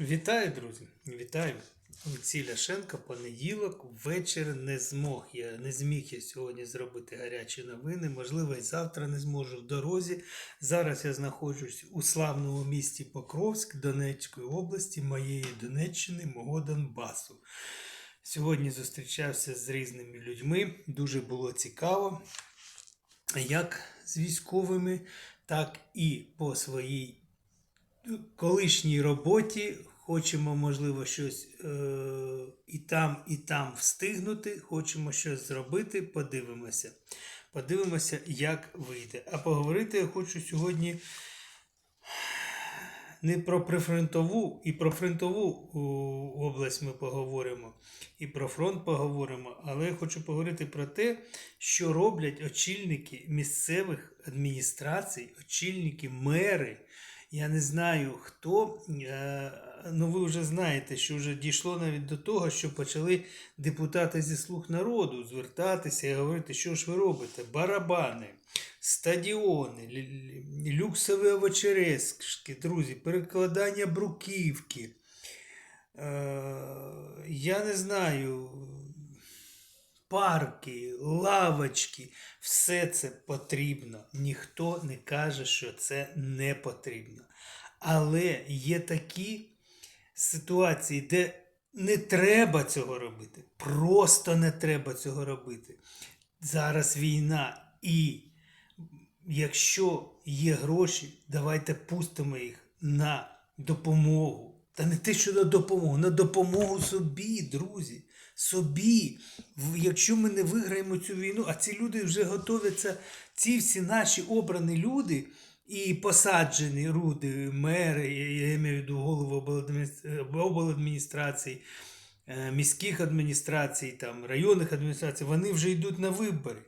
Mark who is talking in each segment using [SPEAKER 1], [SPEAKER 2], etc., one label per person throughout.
[SPEAKER 1] Вітаю, друзі! Вітаю! Олексій Ляшенко, понеділок, ввечері не змог. Я не зміг я сьогодні зробити гарячі новини. Можливо, і завтра не зможу в дорозі. Зараз я знаходжусь у славному місті Покровськ Донецької області, моєї Донеччини, мого Донбасу. Сьогодні зустрічався з різними людьми. Дуже було цікаво, як з військовими, так і по своїй колишній роботі хочемо, можливо, щось е- і там, і там встигнути, хочемо щось зробити, подивимося. Подивимося, як вийде. А поговорити я хочу сьогодні не про прифронтову, і про фронтову область ми поговоримо, і про фронт поговоримо, але я хочу поговорити про те, що роблять очільники місцевих адміністрацій, очільники, мери. Я не знаю хто. е, Ну, ви вже знаєте, що вже дійшло навіть до того, що почали депутати зі слуг народу звертатися і говорити, що ж ви робите? Барабани, стадіони, лю- лю- люксові овочерезки, друзі, перекладання бруківки. Е, Я не знаю, парки, лавочки, все це потрібно. Ніхто не каже, що це не потрібно. Але є такі ситуації, де не треба цього робити. Просто не треба цього робити. Зараз війна, і якщо є гроші, давайте пустимо їх на допомогу. Та не те, що на допомогу, на допомогу собі, друзі. Собі. Якщо ми не виграємо цю війну, а ці люди вже готовляться, ці всі наші обрані люди і посаджені люди, мери, я маю в виду голову обладміністра- обладміністрацій, е, міських адміністрацій, там, районних адміністрацій, вони вже йдуть на вибори.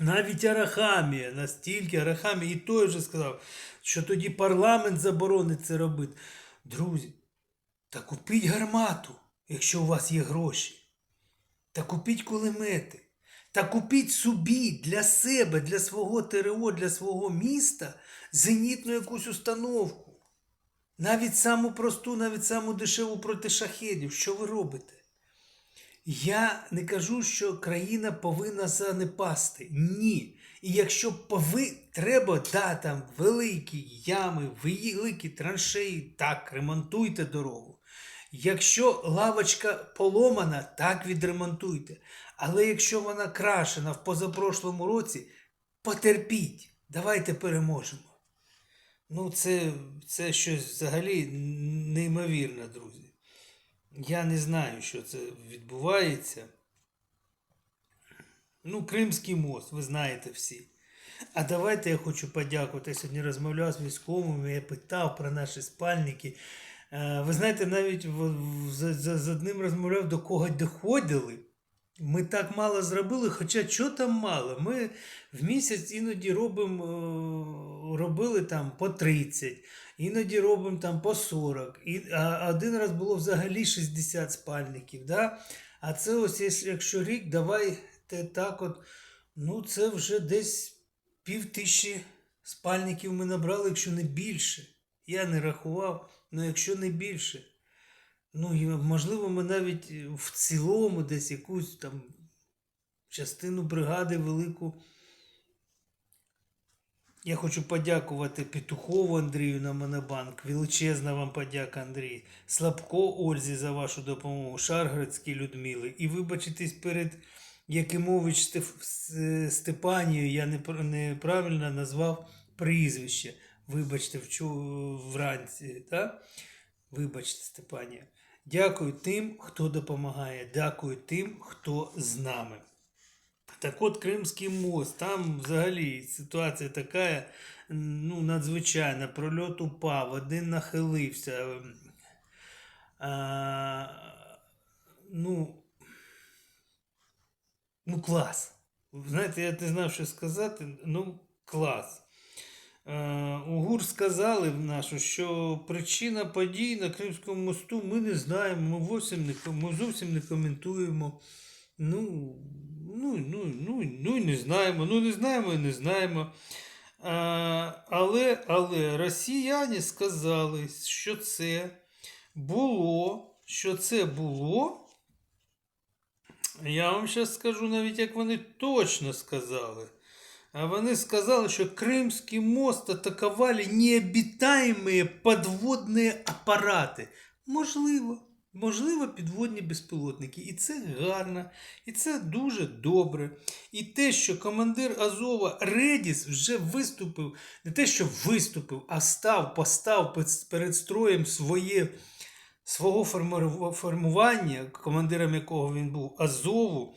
[SPEAKER 1] Навіть Арахамія, настільки Арахамія, і той вже сказав, що тоді парламент заборонить це робити. Друзі, та купіть гармату, якщо у вас є гроші. Та купіть кулемети. Та купіть собі для себе, для свого ТРО, для свого міста зенітну якусь установку. Навіть саму просту, навіть саму дешеву проти шахедів. Що ви робите? Я не кажу, що країна повинна занепасти. Ні. І якщо пови... треба, да, там великі ями, великі траншеї, так, ремонтуйте дорогу. Якщо лавочка поломана, так відремонтуйте. Але якщо вона крашена в позапрошлому році, потерпіть, давайте переможемо. Ну, це, це щось взагалі неймовірне, друзі. Я не знаю, що це відбувається. Ну, Кримський мост, ви знаєте всі. А давайте я хочу подякувати. Я сьогодні розмовляв з військовими, я питав про наші спальники. Е, Ви знаєте, навіть з одним розмовляв, до кого доходили. Ми так мало зробили, хоча що там мало. Ми в місяць іноді робимо, е, робили там по 30, іноді робимо там по 40. І, а один раз було взагалі 60 спальників. Да? А це ось якщо- рік, давайте так от, ну це вже десь пів тисячі спальників ми набрали, якщо не більше. Я не рахував, але якщо не більше. Ну, і, можливо, ми навіть е, в цілому десь якусь там частину бригади велику. Я хочу подякувати Петухову Андрію на Монобанк. Величезна вам подяка, Андрій. Слабко Ользі за вашу допомогу, Шаргородській Людмили. І вибачитись перед Якимович. Степанією. Я неправильно назвав прізвище. Вибачте, вчу вранці. Так? Вибачте, Степанія. Дякую тим, хто допомагає. Дякую тим, хто з нами. Так от Кримський мост, там взагалі ситуація така ну, надзвичайна. Прольот упав, один нахилився. А, ну, ну, клас. Знаєте, я не знав, що сказати. Ну, клас. Е, УГУР сказали в нашу, що причина подій на Кримському мосту ми не знаємо, ми, зовсім не, ми зовсім не коментуємо. Ну, ну, ну, ну, ну і не знаємо, ну не знаємо і не знаємо. А, але, але росіяни сказали, що це було, що це було. Я вам зараз скажу навіть, як вони точно сказали. А вони сказали, що Кримський мост атакували необітаємі підводні апарати. Можливо, можливо, підводні безпілотники. І це гарно, і це дуже добре. І те, що командир Азова Редіс вже виступив, не те, що виступив, а став, постав перед строєм своє, свого формування, командиром якого він був Азову.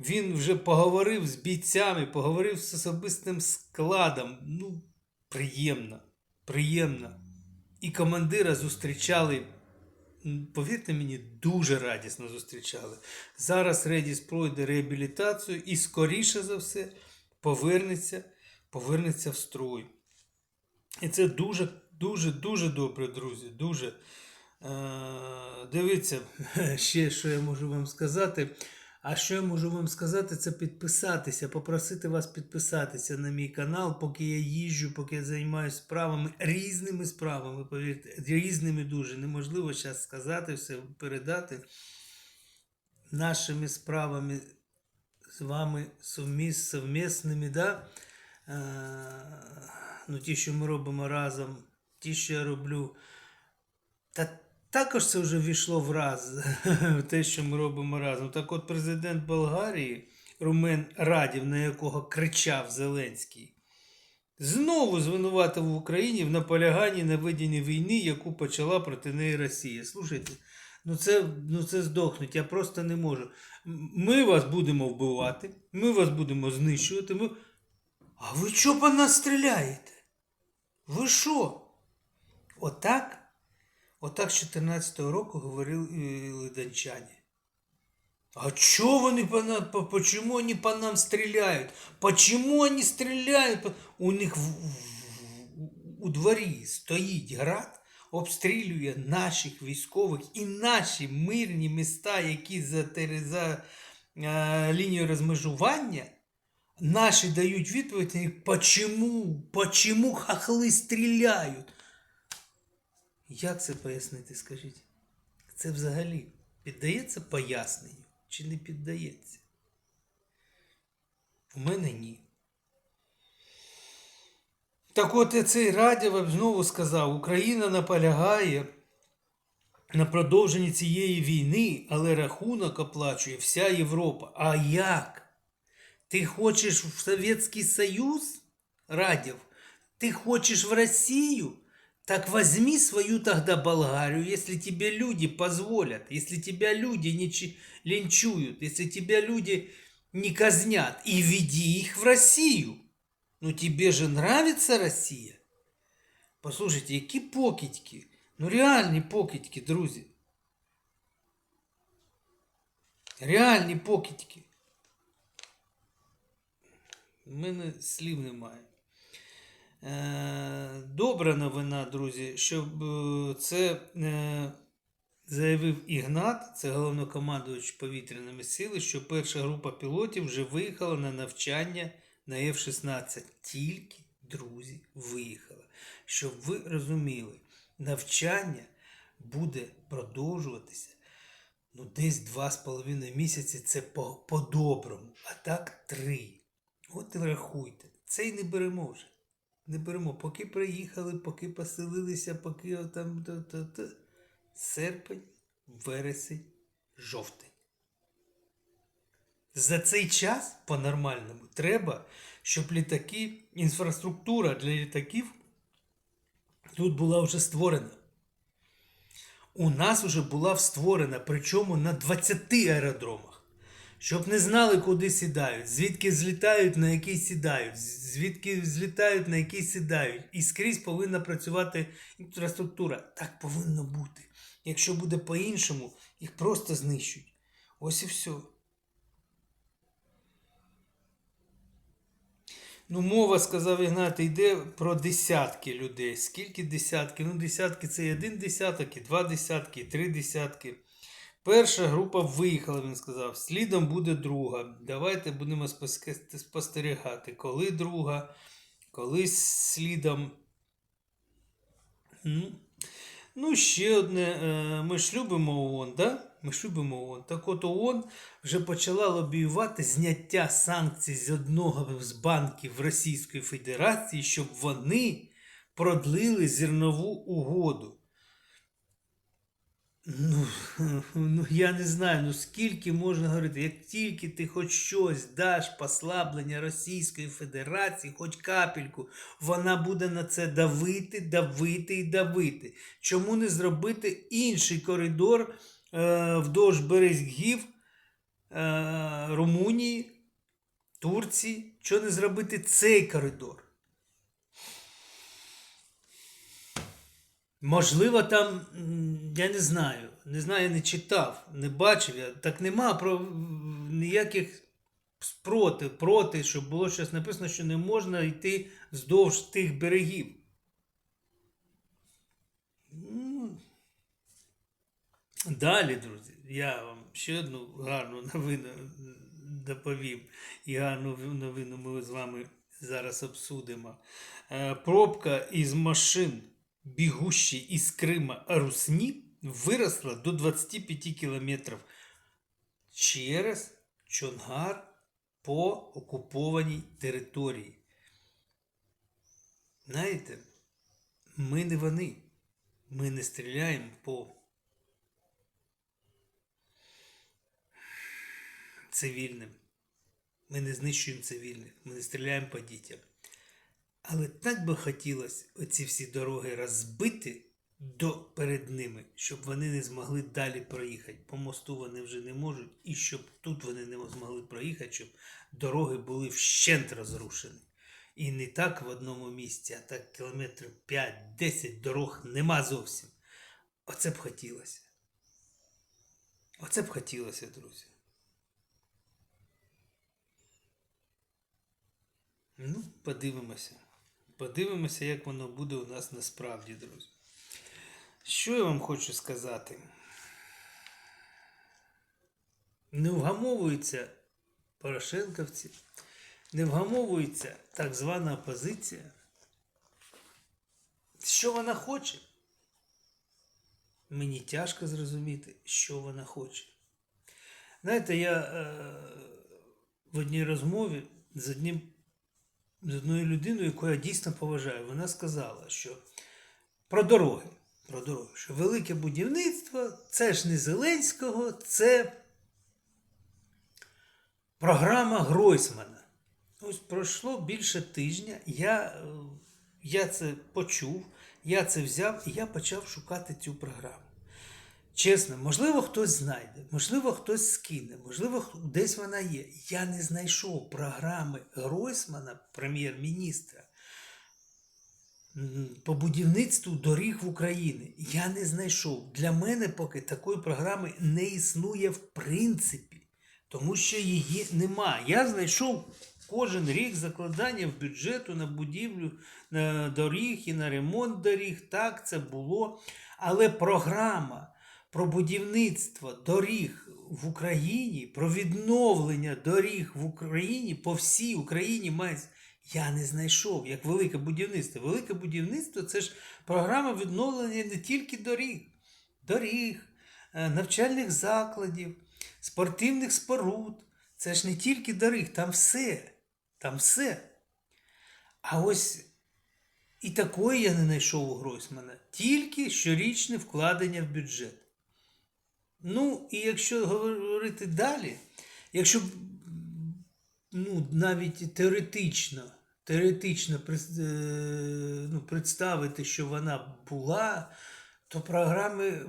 [SPEAKER 1] Він вже поговорив з бійцями, поговорив з особистим складом. Ну, приємно, приємно. І командира зустрічали, повірте мені, дуже радісно зустрічали. Зараз Редіс пройде реабілітацію і, скоріше за все, повернеться, повернеться в строй. І це дуже, дуже, дуже добре, друзі. Дуже. Е, дивіться, ще що я можу вам сказати. А що я можу вам сказати, це підписатися, попросити вас підписатися на мій канал, поки я їжджу, поки я займаюся справами, різними справами, повірте, різними дуже. Неможливо зараз сказати все, передати нашими справами з вами совміс, совмісними, да? Е, ну, ті, що ми робимо разом, ті, що я роблю. Та також це вже війшло в раз, в те, що ми робимо разом. Так от президент Болгарії Румен Радів, на якого кричав Зеленський, знову звинуватив в Україні в наполяганні на веденні війни, яку почала проти неї Росія. Слушайте, ну це, ну це здохнуть, я просто не можу. Ми вас будемо вбивати, ми вас будемо знищувати. Ми... А ви чого по нас стріляєте? Ви що? Отак? Отак з 14-го року говорили дончані. А чё вони по нам, по, по нам стреляют? Почему они стреляют? У них в, в- у дворі стоїть град, обстрілює наших військових і наші мирні міста, які за, за е, лінією розмежування. Наші дають відповідь, почему, почему хахли стріляють? Як це пояснити, скажіть? Це взагалі піддається поясненню чи не піддається? У мене ні. Так от цей Радєв знову сказав, Україна наполягає на продовженні цієї війни, але рахунок оплачує вся Європа. А як? Ти хочеш в Совєтський Союз, Радев? Ты хочешь в Россию? Так возьми свою тогда Болгарию, если тебе люди позволят, если тебя люди не чи- линчуют, если тебя люди не казнят, и веди их в Россию. Ну тебе же нравится Россия? Послушайте, які покидьки? Ну реальні покидьки, друзі. Реальні покидьки. У мене слів немає. Е, Добра новина, друзі, щоб е, це е, заявив Ігнат, це головнокомандувач повітряними сили, що перша група пілотів вже виїхала на навчання на F-16. Тільки, друзі, виїхала. Щоб ви розуміли, навчання буде продовжуватися ну, десь два з половиною місяці це по- по-доброму, а так три. От і рахуйте. Це й не беремо вже. Не беремо. Поки приїхали, поки поселилися, поки там. та- та- та. Серпень, вересень, жовтень. За цей час по-нормальному треба, щоб літаки, інфраструктура для літаків тут була вже створена. У нас вже була створена, причому на 20 аеродромах. Щоб не знали, куди сідають, звідки злітають, на який сідають, звідки злітають, на який сідають. І скрізь повинна працювати інфраструктура. Так повинно бути. Якщо буде по-іншому, їх просто знищують. Ось і все. Ну, мова, сказав Ігнат, йде про десятки людей. Скільки десятків? Ну, десятки це і один десяток, і два десятки, і три десятки. Перша група виїхала, він сказав. Слідом буде друга. Давайте будемо спостерігати, коли друга, коли слідом. Ну, ще одне, е, ми ж любимо ООН, да? Ми ж любимо ООН. Так от ООН вже почала лобіювати зняття санкцій з одного з банків Російської Федерації, щоб вони продлили зернову угоду. Ну, ну, я не знаю, ну скільки можна говорити, як тільки ти хоч щось даш послаблення Російської Федерації, хоч капельку, вона буде на це давити, давити і давити. Чому не зробити інший коридор е, вдовж берегів е, Румунії, Турції? Чого не зробити цей коридор? Можливо, там, я не знаю, не знаю, не читав, не бачив я. Так нема про ніяких спроти, проти, щоб було щось написано, що не можна йти вздовж тих берегів. Ну, Далі, друзі, я вам ще одну гарну новину доповім. І гарну новину ми з вами зараз обсудимо. Е, Пробка із машин, бігущі із Крима Русні, виросла до 25 кілометрів через Чонгар по окупованій території. Знаєте, ми не вони. Ми не стріляємо по цивільним. Ми не знищуємо цивільних, ми не стріляємо по дітям. Але так би хотілося оці всі дороги розбити до перед ними, щоб вони не змогли далі проїхати. По мосту вони вже не можуть, і щоб тут вони не змогли проїхати, щоб дороги були вщент розрушені. І не так в одному місці, а так кілометрів 5-10 дорог нема зовсім. Оце б хотілося. Оце б хотілося, друзі. Ну, подивимося. Подивимося, як воно буде у нас насправді, друзі. Що я вам хочу сказати? Не вгамовуються порошенковці, не вгамовується так звана опозиція. Що вона хоче? Мені тяжко зрозуміти, що вона хоче. Знаєте, я е, в одній розмові з одним з одною людиною, яку я дійсно поважаю, вона сказала, що про дороги, про дороги, що велике будівництво це ж не Зеленського, це програма Гройсмана. Ось пройшло більше тижня, я, е, я це почув, я це взяв і я почав шукати цю програму. Чесно, можливо, хтось знайде, можливо, хтось скине, можливо, десь вона є. Я не знайшов програми Гройсмана, прем'єр-міністра, по будівництву доріг в Україні. Я не знайшов. Для мене поки такої програми не існує в принципі, тому що її нема. Я знайшов кожен рік закладання в бюджету на будівлю на доріг і на ремонт доріг. Так, це було. Але програма про будівництво доріг в Україні, про відновлення доріг в Україні по всій Україні має. Я не знайшов як велике будівництво. Велике будівництво це ж програма відновлення не тільки доріг, доріг, е, навчальних закладів, спортивних споруд. Це ж не тільки доріг, там все. Там все. А ось і такої я не знайшов у Гройсмана. Тільки щорічне вкладення в бюджет. Ну, і якщо говорити далі, якщо ну, навіть теоретично, теоретично е, ну, представити, що вона була, то програми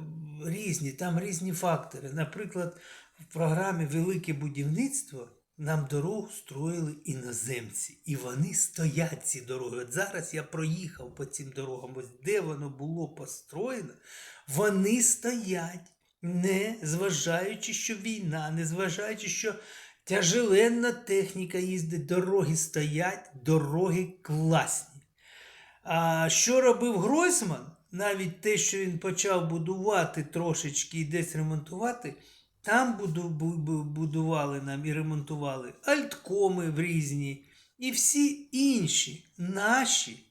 [SPEAKER 1] різні, там різні фактори. Наприклад, в програмі Велике будівництво нам дорогу строїли іноземці, і вони стоять ці дороги. От зараз я проїхав по цим дорогам, ось де воно було построєно, вони стоять, не зважаючи, що війна, не зважаючи, що тяжеленна техніка їздить, дороги стоять, дороги класні. А що робив Гройсман? Навіть те, що він почав будувати трошечки і десь ремонтувати, там буду- бу- бу- будували нам і ремонтували альткоми в різні, і всі інші наші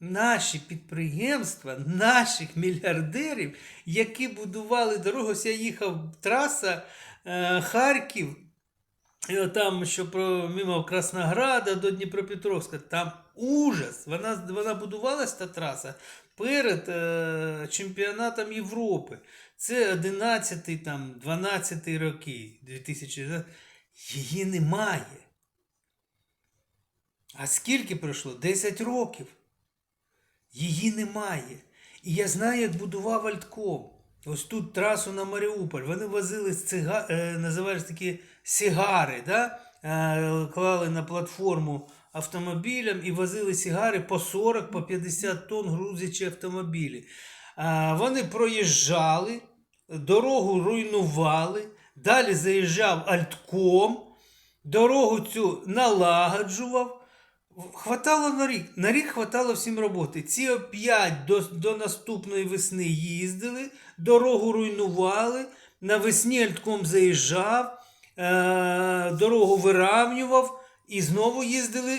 [SPEAKER 1] наші підприємства, наших мільярдерів, які будували дорогу. Ось я їхав траса е, Харків. Там, що про мимо Краснограда до Дніпропетровська, там ужас. Вона, вона будувалась та траса перед е, чемпіонатом Європи. Це 11 там, 12 роки, 2000. Її немає. А скільки пройшло? 10 років. Її немає. І я знаю, як будував Альтком. Ось тут трасу на Маріуполь. Вони возили цига... е, називають такі сігари, да? е, клали на платформу автомобілям і возили сігари по 40, по 50 тонн грузячі автомобілі. Вони проїжджали, дорогу руйнували, далі заїжджав Альтком, дорогу цю налагоджував. Хватало на рік. На рік хватало всім роботи. Ці оп'ять до, до наступної весни їздили, дорогу руйнували, навесні Альтком заїжджав, е- дорогу виравнював і знову їздили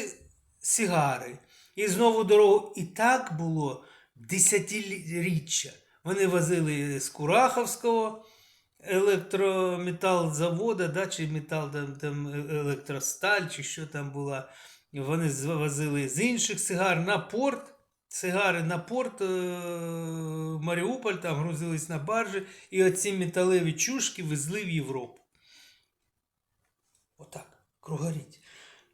[SPEAKER 1] сігари. І знову дорогу. І так було десятиріччя. Вони возили з Кураховського електрометалзавода, да, чи метал, там, там е- електросталь, чи що там була. Вони звозили з інших сигар на порт. Сигари на порт е- Маріуполь, там грузились на баржі, і оці металеві чушки везли в Європу. Отак, кругоріть.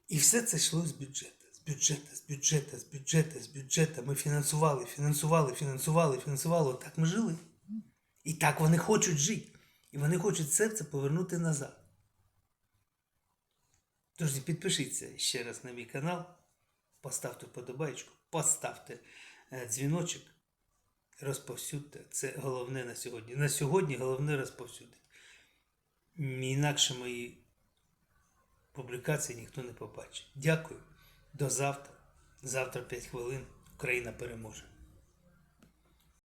[SPEAKER 1] І все це йшло з бюджету. З бюджету, з бюджету, з бюджету, з бюджету. Ми фінансували, фінансували, фінансували, фінансували. Отак ми жили. І так вони хочуть жити. І вони хочуть все це повернути назад. Друзі, підпишіться ще раз на мій канал, поставте вподобайку, поставте е, дзвіночок, розповсюдьте. Це головне на сьогодні. На сьогодні головне розповсюдити. Інакше мої публікації ніхто не побачить. Дякую. До завтра. Завтра 5 хвилин. Україна переможе.